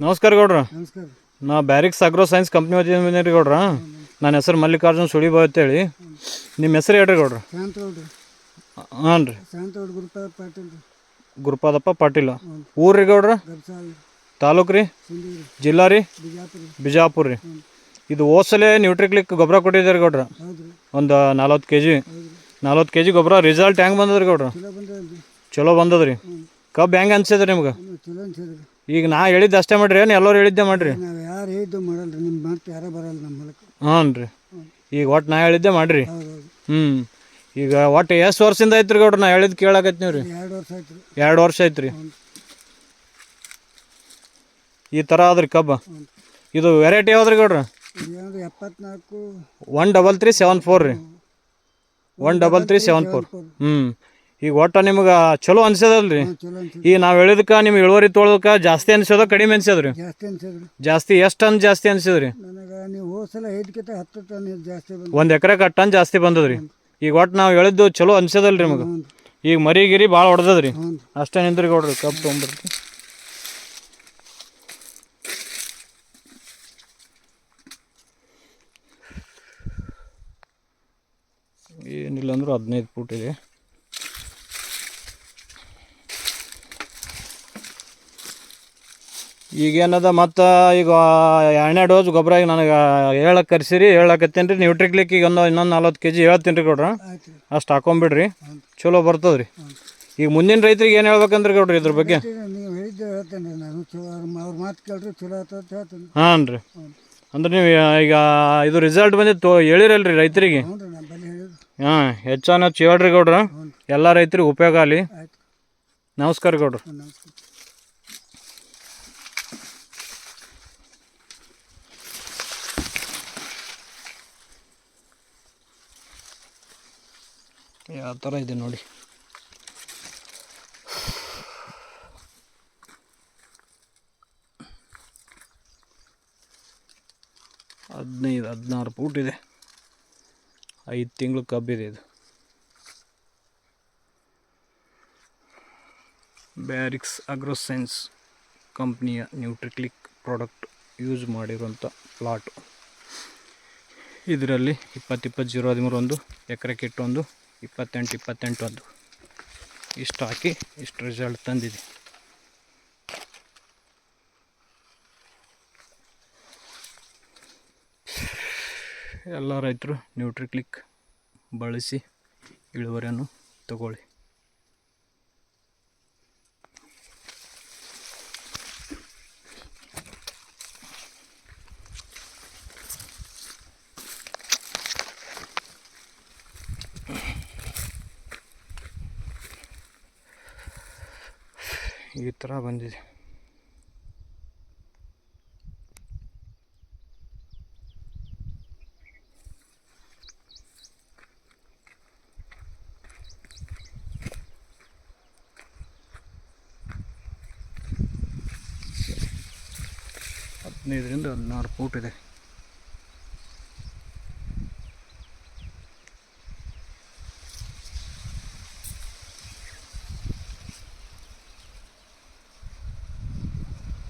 ನಮಸ್ಕಾರ ಗೌಡ್ರ. ನಮಸ್ಕಾರ. ನಾ Barrix agro science company engineer ಗೌಡ್ರ. ನನ್ನ ಹೆಸರು ಮಲ್ಲಿಕಾರ್ಜುನ್ ಸುಳಿಬಾ ಅಂತೇಳಿ. ನಿಮ್ಮ ಹೆಸರು ಹೇಳ್ರಿ ಗೌಡ್ರ. ಹಾಂ ರೀ. ಗುರುಪಾದಪ್ಪ ಪಾಟೀಲ. ಊರ್ರಿ ರೀ ಗೌಡ್ರ ತಾಲೂಕು ರೀ? ಜಿಲ್ಲಾ ರೀ? ಬಿಜಾಪುರ ರೀ. ಇದು ಓಸಲೆ ನ್ಯೂಟ್ರಿಕ್ಲಿಕ್ ಗೊಬ್ಬರ ಕೊಟ್ಟಿದ್ದಾರೆ ಗೌಡ್ರ. ಒಂದು ನಲ್ವತ್ತು ಕೆ ಜಿ ನಲ್ವತ್ತು ಕೆ ಜಿ ಗೊಬ್ಬರ ರಿಸಲ್ಟ್ ಹೆಂಗೆ ಬಂದದ್ರಿ ಗೌಡ್ರ? ಚಲೋ ಬಂದದ್ರಿ. ಕಬ್ಬು ಹೆಂಗೆ ಅನ್ಸಿದ್ರಿ ನಿಮ್ಗೆ? ಈಗ ನಾ ಹೇಳಿದ್ದು ಅಷ್ಟೇ ಮಾಡ್ರಿ ಏನು ಎಲ್ಲರೂ ಹೇಳಿದ್ದೆ ಮಾಡ್ರಿ? ನಾವು ಯಾರು ಹೇಳಿದ್ದು ಮಾಡಲ್ರಿ ನಿಮ್ಮ ಮಾತು ಯಾರೇ ಬರಲ್ಲ ನಮ್ಮ ಮೂಲಕ. ಹ್ಞೂ ರೀ. ಈಗ ಒಟ್ಟು ನಾ ಹೇಳಿದ್ದೆ ಮಾಡ್ರಿ. ಹೌದು ಹೌದು ಹ್ಞೂ ಈಗ ಒಟ್ಟು ಎಷ್ಟು ವರ್ಷದಿಂದ ಐತ್ರಿ ಗೌಡ್ರು ನಾ ಹೇಳಿದ್ ಕೇಳಾಕತ್ತೀವಿ ರೀ ಎರಡು ವರ್ಷ ಆಯ್ತು ರೀ ಎರಡು ವರ್ಷ ಐತ್ರಿ. ಈ ಥರ ಆದ್ರಿ ಕಬ್ಬ. ಇದು ವೆರೈಟಿ ಯಾವ್ದ್ರಿ ಗೌಡ್ರ? ಎಪ್ಪತ್ನಾಲ್ಕು? One double three seven four ರೀ. One double three seven four ಹ್ಞೂ ಈಗ ಒಟ್ಟು ನಿಮ್ಗೆ ಚಲೋ ಅನ್ಸದಲ್ರಿ? ಚಲೋ ಅನ್ಸದ್ರಿ ಈಗ ನಾವು ಹೇಳಿದಕ್ಕೆ ನಿಮ್ಗೆ ಇಳುವರಿ ತೊಗೊಳಕ್ಕೆ ಜಾಸ್ತಿ ಅನ್ಸೋದ ಕಡಿಮೆ ಅನ್ಸದ್ರಿ? ಜಾಸ್ತಿ ಅನ್ಸದ್ರಿ. ಜಾಸ್ತಿ ಎಷ್ಟು ಟನ್ ಜಾಸ್ತಿ ಅನ್ಸಿದ್ರಿ? ನನಗೆ ನೀವು ಹೋದ ಸಲ ಐದಕ್ಕಿಂತ ಹತ್ತು ಟನ್ ಇದು ಜಾಸ್ತಿ ಬಂದು ಒಂದು ಎಕರೆಗೆ ಟನ್ ಜಾಸ್ತಿ ಬಂದದ್ರಿ. ಈಗ ಒಟ್ಟು ನಾವು ಹೇಳಿದ್ದು ಚಲೋ ಅನ್ಸದಲ್ರಿ ನಿಮಗೆ. ಈಗ ಮರಿ ಗಿರಿ ಭಾಳ ಹೊಡೆದದ್ರಿ ಹ್ಞೂ ಅಷ್ಟೇ ನಿಂದ್ರಿ ಗೌಡ್ರಿ ಕಬ್ಬು ತೊಗೊಂಬರ್ತಿ ಏನಿಲ್ಲ ಅಂದ್ರೂ ಹದಿನೈದು ಫೂಟ್ ಇದೆ. ಈಗೇನದ ಮತ್ತು ಈಗ ಎರಡನೇ ಡೋಸ್ ಗೊಬ್ಬರ ಈಗ ನನಗೆ ಹೇಳಕ್ಕೆ ಕರ್ಸಿರಿ ಹೇಳಕತ್ತೀನಿ ರೀ. ನ್ಯೂಟ್ರಿಕ್ಲಿಕ್ ಈಗ ಒಂದು ಇನ್ನೊಂದು ನಲ್ವತ್ತು ಕೆ ಜಿ ಹೇಳ್ತೀನಿ ರೀ ಕೊಡ್ರಿ ಅಷ್ಟು ಹಾಕೊಂಬಿಡ್ರಿ. ಚಲೋ ಬರ್ತದೆ ರೀ ಈಗ ಮುಂದಿನ ರೈತರಿಗೆ ಏನು ಹೇಳ್ಬೇಕಂದ್ರೆ ಕೊಡ್ರಿ ಇದ್ರ ಬಗ್ಗೆ? ಈಗ ನೀವು ಹೇಳಿದ್ದು ಹೇಳ್ತೇನೆ ರೀ ನಾನು. ಚಲೋ ಅವ್ರ ಅವ್ರ ಮಾತು ಕೇಳ್ರಿ ಚಲೋ ಅಂತ ಹೇಳ್ತೇನೆ ಹಾಂ ರೀ. ಅಂದ್ರೆ ನೀವು ಈಗ ಇದು ರಿಸಲ್ಟ್ ಬಂದಿತ್ತು ಹೇಳಿರಲ್ರಿ ರೈತರಿಗೆ? ಹಾಂ ಹೆಚ್ಚಾನ ಹೆಚ್ಚು ಹೇಳ್ರಿ ಗೌಡ್ರ. ಎಲ್ಲ ರೈತರಿಗೆ ಉಪಯೋಗ ಆಗಲಿ. ನಮಸ್ಕಾರ ಗೌಡ್ರ. ಯಾವ ಥರ ಇದೆ ನೋಡಿ. ಹದಿನೈದು, ಹದಿನಾರು ಫೂಟ್ ಇದೆ. ಐದು ತಿಂಗಳು ಕಬ್ಬಿದೆ ಇದು ಬ್ಯಾರಿಕ್ಸ್ ಅಗ್ರೋಸೈನ್ಸ್ ಕಂಪ್ನಿಯ ನ್ಯೂಟ್ರಿಕ್ಲಿಕ್ ಪ್ರಾಡಕ್ಟ್ ಯೂಸ್ ಮಾಡಿರುವಂಥ ಪ್ಲಾಟು. ಇದರಲ್ಲಿ ಇಪ್ಪತ್ತು ಇಪ್ಪತ್ತು, ಜೀರೋ, ಹದಿಮೂರು ಒಂದು ಎಕರೆ ಕಿಟ್ ಒಂದು ಇಪ್ಪತ್ತೆಂಟು ಇಪ್ಪತ್ತೆಂಟು ಒಂದು ಇಷ್ಟು ಹಾಕಿ ಇಷ್ಟು ರಿಸಲ್ಟ್ ತಂದಿದೆ. ಎಲ್ಲ ರೈತರು ನ್ಯೂಟ್ರಿಕ್ಲಿಕ್ ಬಳಸಿ ಇಳುವರಿಯನ್ನು ತಗೊಳ್ಳಿ. ಈ ಥರ ಬಂದಿದೆ. ಹದಿನೈದರಿಂದ ಹದಿನಾರು ಫೂಟ್ ಇದೆ.